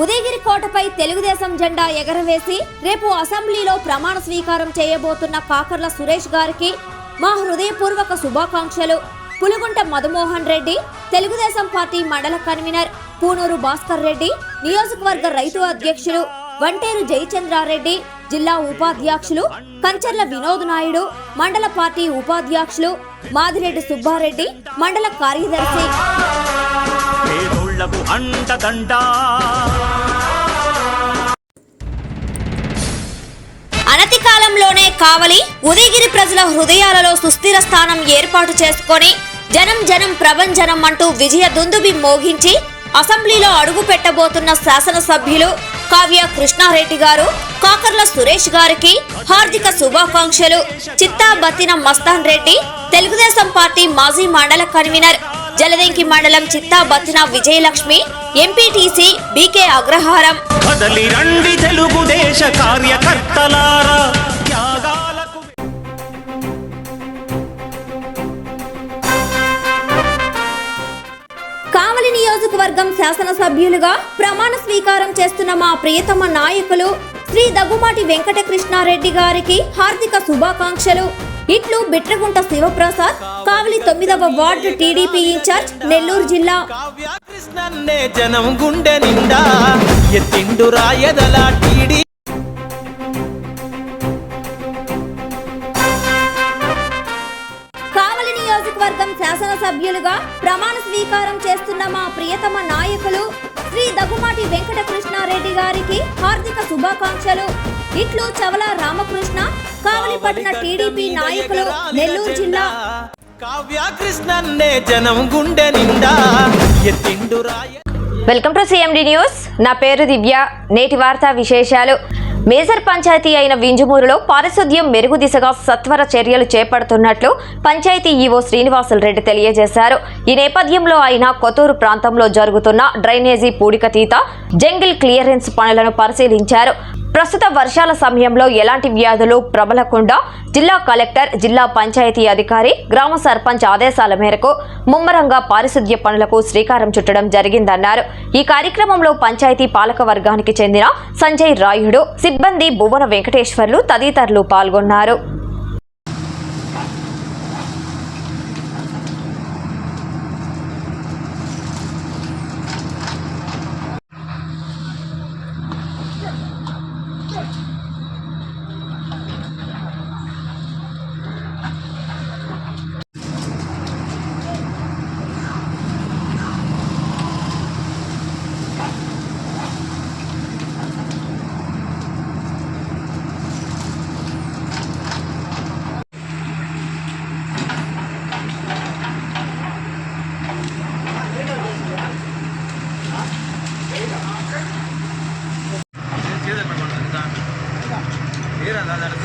ఉదయగిరి కోటపై తెలుగుదేశం జెండా ఎగరవేసి రేపు అసెంబ్లీలో ప్రమాణ స్వీకారం చేయబోతున్న కాకర్ల సురేష్ గారికి మా హృదయపూర్వక శుభాకాంక్షలు. పులుగుంట మధుమోహన్ రెడ్డి తెలుగుదేశం పార్టీ మండల కన్వీనర్ పూనూరు భాస్కర్ రెడ్డి నియోజకవర్గ రైతు అధ్యక్షులు వంటేరు జయచంద్రారెడ్డి జిల్లా ఉపాధ్యక్షులు కంచర్ల వినోద్ నాయుడు మండల పార్టీ ఉపాధ్యక్షులు మాదిరెడ్డి సుబ్బారెడ్డి మండల కార్యదర్శి పేదోళ్ళకు అంటదంట. అనతి కాలంలోనే కావలి ఉదయగిరి ప్రజల హృదయాలలో సుస్థిర స్థానం ఏర్పాటు చేసుకొని జనం జనం ప్రభంజనం అంటూ విజయ దుందుబి మోగించి అసెంబ్లీలో అడుగు పెట్టబోతున్న శాసనసభ్యులు కావ్య కృష్ణారెడ్డి గారు కాకర్ల సురేష్ గారికి హార్దిక శుభాకాంక్షలు. చిత్తా బత్తిన మస్తాన్ రెడ్డి తెలుగుదేశం పార్టీ మాజీ మండల కన్వీనర్ జలదెంకి మండలం చిత్తా బత్తిన విజయలక్ష్మి ఎంపీటీసీ బీకే అగ్రహారం. కదలి రండి తెలుగుదేశ కార్యకర్తలారా కావలి నియోజకవర్గం శాసనసభ్యులుగా ప్రమాణ స్వీకారం చేస్తున్న మా ప్రియతమ నాయకులు శ్రీ దగ్గుమాటి వెంకటకృష్ణారెడ్డి గారికి హార్దిక శుభాకాంక్షలు. ఇట్లు బిట్రగుంట శివప్రసాద్ కావలి తొమ్మిదవ వార్డు టీడీపీ ఇన్ఛార్జ్ నెల్లూరు జిల్లా. జనం గుండె నిండా ఎత్తిండు రాయదల టీడీ కావలి నియోజకవర్గం శాసనసభ్యులుగా ప్రమాణ స్వీకారం చేస్తున్న మా ప్రియతమ నాయకులు శ్రీ దగ్గుమాటి వెంకటకృష్ణారెడ్డి గారికి హార్దిక శుభాకాంక్షలు. ఇట్లు చవల రామకృష్ణ కావలి పట్టణ టీడీపీ నాయకులు నెల్లూరు జిల్లా. కావ్యకృష్ణన్నే జనం గుండె నిండా. ఎత్తిండు రాయ. Welcome to CMD news. నా పేరు దివ్య. నేటి వార్తా విశేషాలు. మేజర్ పంచాయతీ అయిన వింజమూరులో పారిశుద్ధ్యం మెరుగు దిశగా సత్వర చర్యలు చేపడుతున్నట్లు పంచాయతీ ఈవో శ్రీనివాసులు రెడ్డి తెలియజేశారు. ఈ నేపథ్యంలో ఆయన కొత్తూరు ప్రాంతంలో జరుగుతున్న డ్రైనేజీ పూడికతీత జంగిల్ క్లియరెన్స్ పనులను పరిశీలించారు. ప్రస్తుత వర్షాల సమయంలో ఎలాంటి వ్యాధులు ప్రబలకుండా జిల్లా కలెక్టర్ జిల్లా పంచాయతీ అధికారి గ్రామ సర్పంచ్ ఆదేశాల మేరకు ముమ్మరంగా పారిశుద్ధ్య పనులకు శ్రీకారం చుట్టడం జరిగిందన్నారు. ఈ కార్యక్రమంలో పంచాయతీ పాలక వర్గానికి చెందిన సంజయ్ రాయుడు సిబ్బంది భువన వెంకటేశ్వర్లు తదితరులు పాల్గొన్నారు. అందరికీ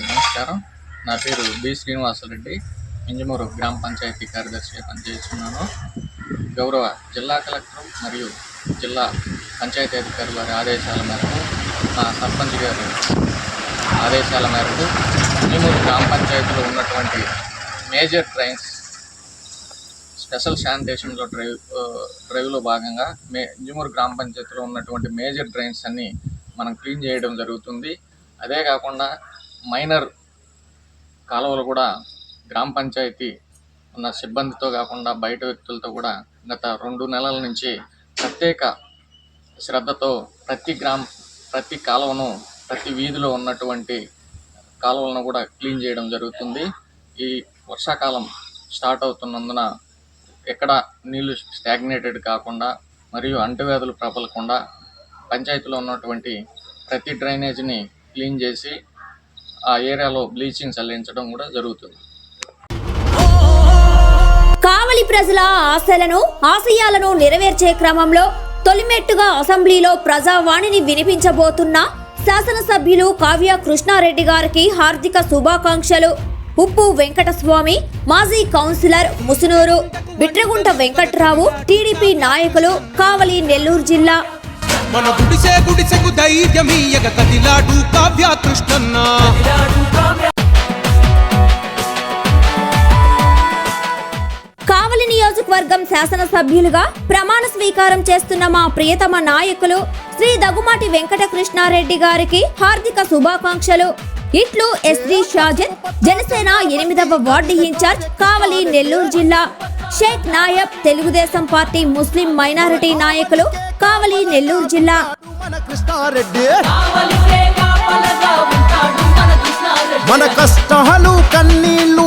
నమస్కారం. నా పేరు బి శ్రీనివాసరెడ్డి. ఇంజమూరు గ్రామ పంచాయతీ కార్యదర్శిగా పనిచేస్తున్నాను. గౌరవ జిల్లా కలెక్టర్ మరియు జిల్లా పంచాయతీ అధికారి వారి ఆదేశాల మేరకు మా సర్పంచ్ గారి ఆదేశాల మేరకు ఇంజమూరు గ్రామ పంచాయతీలో ఉన్నటువంటి మేజర్ ట్రైన్స్ స్పెషల్ శానిటేషన్లో డ్రైవ్ డ్రైవ్లో భాగంగా మే ఇంజమూరు గ్రామ పంచాయతీలో ఉన్నటువంటి మేజర్ డ్రైన్స్ అన్నీ మనం క్లీన్ చేయడం జరుగుతుంది. అదే కాకుండా మైనర్ కాలువలు కూడా గ్రామ పంచాయతీ ఉన్న సిబ్బందితో కాకుండా బయట వ్యక్తులతో కూడా గత రెండు నెలల నుంచి ప్రత్యేక శ్రద్ధతో ప్రతి గ్రామ ప్రతి కాలువను ప్రతి వీధిలో ఉన్నటువంటి కాలువలను కూడా క్లీన్ చేయడం జరుగుతుంది. ఈ వర్షాకాలం స్టార్ట్ అవుతున్నందున ఎక్కడ నీళ్ళు స్టాగ్నేటెడ్ కాకుండా మరియు అంటువ్యాధులు ప్రబలకుండా పంచాయతీలో ఉన్నటువంటి ప్రతి డ్రైనేజీని క్లీన్ చేసి ఆ ఏరియాలో బ్లీచింగ్ చల్లించడం కూడా జరుగుతుంది. కావలి ప్రజల ఆశలను ఆశయాలను నెరవేర్చే క్రమంలో తొలిమెట్టుగా అసెంబ్లీలో ప్రజావాణిని వినిపించబోతున్న శాసనసభ్యులు కావ్య కృష్ణారెడ్డి గారికి హార్దిక శుభాకాంక్షలు. ఉప్పు వెంకటస్వామి మాజీ కౌన్సిలర్ ముసునూరు బిట్రగుంట వెంకట్రావు టీడీపీ నాయకులు కావలి నెల్లూరు జిల్లా. మన గుడిసె గుడిసెకు ధైర్యమీయగ కదిలాడు కావ్య కృష్ణన్న. శాసనసభ్యులుగా ప్రమాణ స్వీకారం చేస్తున్న మా ప్రియతమ నాయకులు శ్రీ దగుమాటి వెంకట కృష్ణారెడ్డి గారికి హార్దిక శుభాకాంక్షలు. ఇట్లు ఎస్డి షాజన్ జనసేన ఎనిమిదవ వార్డు ఇన్ఛార్జ్ కావలి నెల్లూరు జిల్లా. Sheikh Nayab Telugu Desam party Muslim minority నాయకులు కావలి నెల్లూరు జిల్లా. మన కష్టాలు కన్నీళ్ళు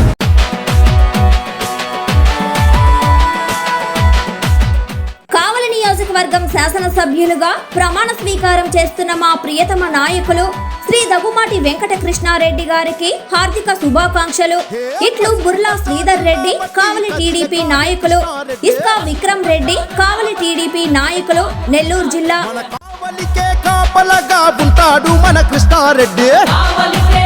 శాసనసభ్యులుగా ప్రమాణ స్వీకారం చేస్తున్న మా ప్రియతమ నాయకులు శ్రీ దగ్గుమాటి వెంకట కృష్ణారెడ్డి గారికి హార్దిక శుభాకాంక్షలు. ఇట్లు బుర్లా శ్రీధర్ రెడ్డి కావలి టీడీపీ నాయకులు ఇస్కా విక్రమ్ రెడ్డి కావలి టీడీపీ నాయకులు నెల్లూరు జిల్లా. కాపలగా ఉంటాడు మన కృష్ణారెడ్డి. కావలికే